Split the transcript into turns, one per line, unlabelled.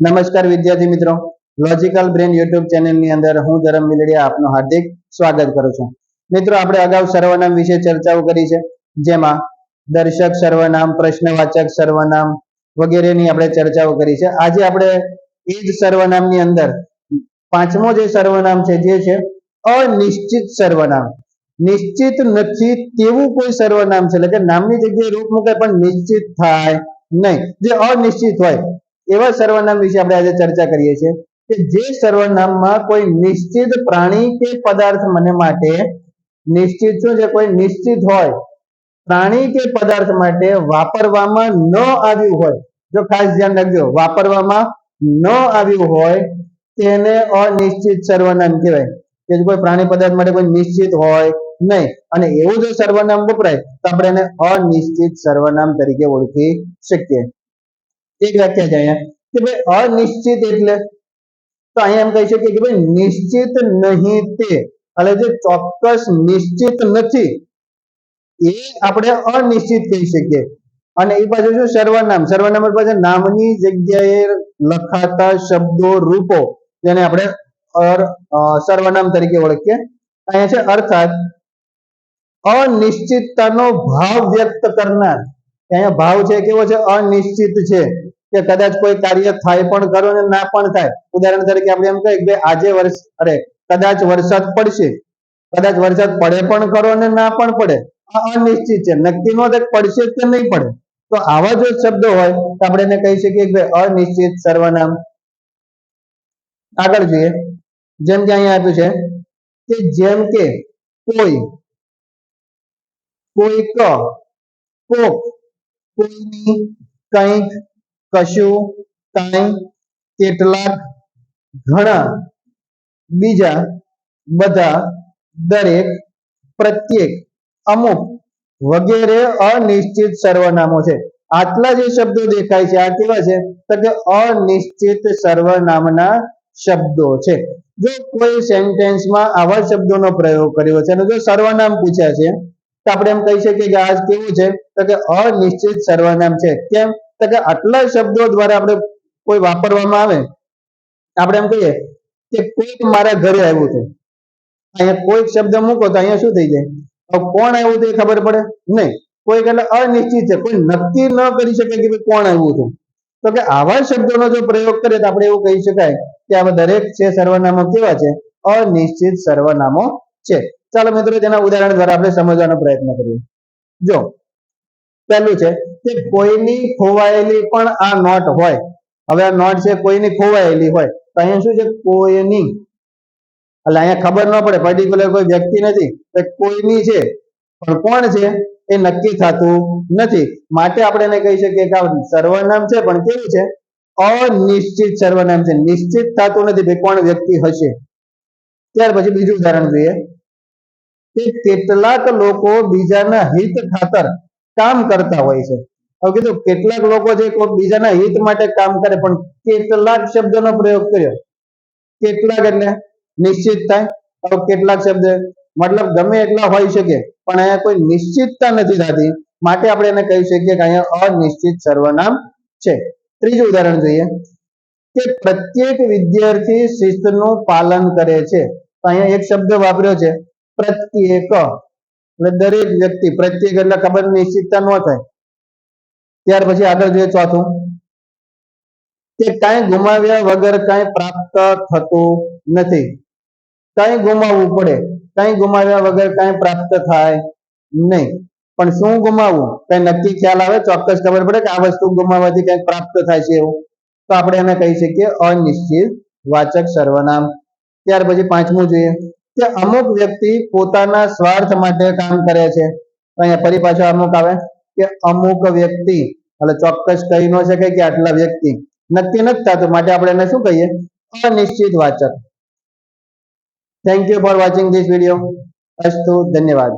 નમસ્કાર વિદ્યાર્થી મિત્રો. લોજિકલ બ્રેન યુટ્યુબ ચેનલની અંદર હું ધરમ મિલડિયા આપનું હાર્દિક સ્વાગત કરું છું. મિત્રો, આપણે અગાઉ સર્વનામ વિશે ચર્ચાઓ કરી છે, જેમાં દર્શક સર્વનામ, પ્રશ્નવાચક સર્વનામ વગેરેની આપણે ચર્ચાઓ કરી છે. આજે આપણે એ જ સર્વનામની અંદર પાંચમો જે સર્વનામ છે, જે છે અનિશ્ચિત સર્વનામ. નિશ્ચિત નથી તેવું કોઈ સર્વનામ છે, એટલે કે નામની જગ્યાએ રૂપ મૂકે પણ નિશ્ચિત થાય નહીં. જે અનિશ્ચિત હોય એવા સર્વનામ વિશે આપણે આજે ચર્ચા કરીએ છીએ કે જે સર્વનામમાં કોઈ નિશ્ચિત પ્રાણી કે પદાર્થ મને માટે નિશ્ચિત શું છે? કોઈ નિશ્ચિત હોય. પ્રાણી કે પદાર્થ માટે વાપરવામાં ન આવ્યું હોય. જો ખાસ ધ્યાન રાખજો, વાપરવામાં ન આવ્યું હોય તેને અનિશ્ચિત સર્વનામ કહેવાય. કે જો કોઈ પ્રાણી પદાર્થ માટે કોઈ નિશ્ચિત હોય નહીં. અને એવું જો સર્વનામ વપરાય, તો આપણે એને અનિશ્ચિત સર્વનામ તરીકે ઓળખી શકીએ. એક વાક્ય છે અહીંયા કે ભાઈ અનિશ્ચિત એટલે તો અહીંયા એમ કહી શકીએ કે ભાઈ નિશ્ચિત નહીં તે. એટલે જે ચોક્કસ નિશ્ચિત નથી, એ આપણે અનિશ્ચિત કહી શકીએ. અને એ પાછું શું? સર્વનામ. સર્વનામ પાછળ નામની જગ્યાએ લખાતા શબ્દો, રૂપો, જેને આપણે સર્વનામ તરીકે ઓળખીએ. અહીંયા છે અર્થાત અનિશ્ચિતતાનો ભાવ વ્યક્ત કરનાર. અહીંયા ભાવ છે કેવો છે? અનિશ્ચિત છે. કે કદાચ કોઈ કાર્ય થાય પણ ખરો ને ના પણ થાય. ઉદાહરણ તરીકે આપણે એમ કહીએ કે આજે વર્ષ, અરે, કદાચ વરસાદ પડશે. કદાચ વરસાદ પડે પણ ખરો ને ના પણ પડે. અનિશ્ચિત છે. નક્કી નો પડશે કે નહીં પડે. તો આવા જો શબ્દો હોય, તો આપણે એને કહી શકીએ કે અનિશ્ચિત સર્વનામ. આગળ જોઈએ. જેમ કે અહીંયા આપ્યું છે કે જેમ કે કોઈ કોઈક કોક, કોઈની કંઈક કશું, કાંઈ, કેટલાક, ઘણા, બીજા, બધા, દરેક, પ્રત્યેક, અમુક, વગેરે અનિશ્ચિત સર્વનામો છે. આટલા જે શબ્દો દેખાય છે, આ કેવા છે? તો કે અનિશ્ચિત સર્વનામના શબ્દો છે. જો કોઈ સેન્ટેન્સમાં આવા શબ્દોનો પ્રયોગ કર્યો છે અને જો સર્વનામ પૂછ્યા છે, તો આપણે એમ કહી શકીએ કે આ કેવું છે? તો કે અનિશ્ચિત સર્વનામ છે. કેમ? તો કે આટલા શબ્દો દ્વારા આપણે કોઈ વાપરવામાં આવે, આપણે એમ કહીએ કે કોઈક મારા ઘરે આવ્યું છે. અહીંયા કોઈક શબ્દ મૂકો તો અહીંયા શું થઈ જાય? કોણ આવ્યું તે ખબર પડે? નહીં. કોઈક એટલે અનિશ્ચિત છે. કોઈ નક્કી ન કરી શકે કે કોણ આવ્યું હતું. તો કે આવા શબ્દોનો જો પ્રયોગ કરીએ તો આપણે એવું કહી શકાય કે આવા દરેક છે સર્વનામો કેવા છે? અનિશ્ચિત સર્વનામો છે. ચાલો મિત્રો, તેના ઉદાહરણ દ્વારા આપણે સમજવાનો પ્રયત્ન કરીએ. જો પહેલું છે કે કોઈની ખોવાયેલી પણ આ નોટ હોય. હવે આ નોટ છે કોઈની ખોવાયેલી હોય. તો અહીંયા શું છે? કોઈની. એટલે અહીંયા ખબર ન પડે પર્ટિક્યુલર કોઈ વ્યક્તિ નથી. કોઈની છે? પણ કોણ છે? એ નક્કી થતું નથી. માટે આપણે એને કહી શકીએ કે આ સર્વનામ છે, પણ કેવું છે? અનિશ્ચિત સર્વનામ છે. નિશ્ચિત થતું નથી કે કોણ વ્યક્તિ હશે. ત્યાર પછી બીજું ઉદાહરણ જોઈએ કે કેટલાક લોકો બીજાના હિત ખાતર કામ કરતા હોય છે. હવે કીધું કેટલાક લોકો કોઈ બીજાના હિત માટે કામ કરે, પણ કેટલાક શબ્દનો પ્રયોગ કર્યો. કેટલાક એટલે નિશ્ચિત થાય. હવે કેટલાક શબ્દ, મતલબ ગમે એટલા હોઈ શકે, પણ અહીંયા કોઈ નિશ્ચિતતા નથી થતી. માટે આપણે એને કહી શકીએ કે અહીંયા અનિશ્ચિત સર્વનામ છે. ત્રીજું ઉદાહરણ જોઈએ. કે પ્રત્યેક વિદ્યાર્થી શિસ્તનું પાલન કરે છે. તો અહીંયા એક શબ્દ વાપર્યો છે, પ્રત્યેક. એટલે દરેક વ્યક્તિ, પ્રત્યેક એટલે ખબર નિશ્ચિતતા ન થાય. ત્યાર પછી આગળ જોઈએ ચોથું. કે કાંઈ ગુમાવ્યા વગર કાંઈ પ્રાપ્ત થતું નથી. કાંઈ ગુમાવવું પડે, કાંઈ ગુમાવ્યા વગર કાંઈ પ્રાપ્ત થાય નહીં. પણ શું ગુમાવવું? કઈ નક્કી ખ્યાલ આવે, ચોક્કસ ખબર પડે કે આ વસ્તુ ગુમાવવાથી કંઈક પ્રાપ્ત થાય છે એવું. તો આપણે એને કહી શકીએ અનિશ્ચિત વાચક સર્વનામ. ત્યાર પછી પાંચમું જોઈએ. કે અમુક વ્યક્તિ પોતાના સ્વાર્થ માટે કામ કરે છે. અહીંયા ફરી પાછો અમુક આવે કે અમુક વ્યક્તિ, એટલે ચોક્કસ કહી ન શકે કે આટલા વ્યક્તિ. નક્કી નથી થતું, માટે આપણે એને શું કહીએ? અનિશ્ચિત વાચક. Thank you for watching this video અસ્તુ, ધન્યવાદ.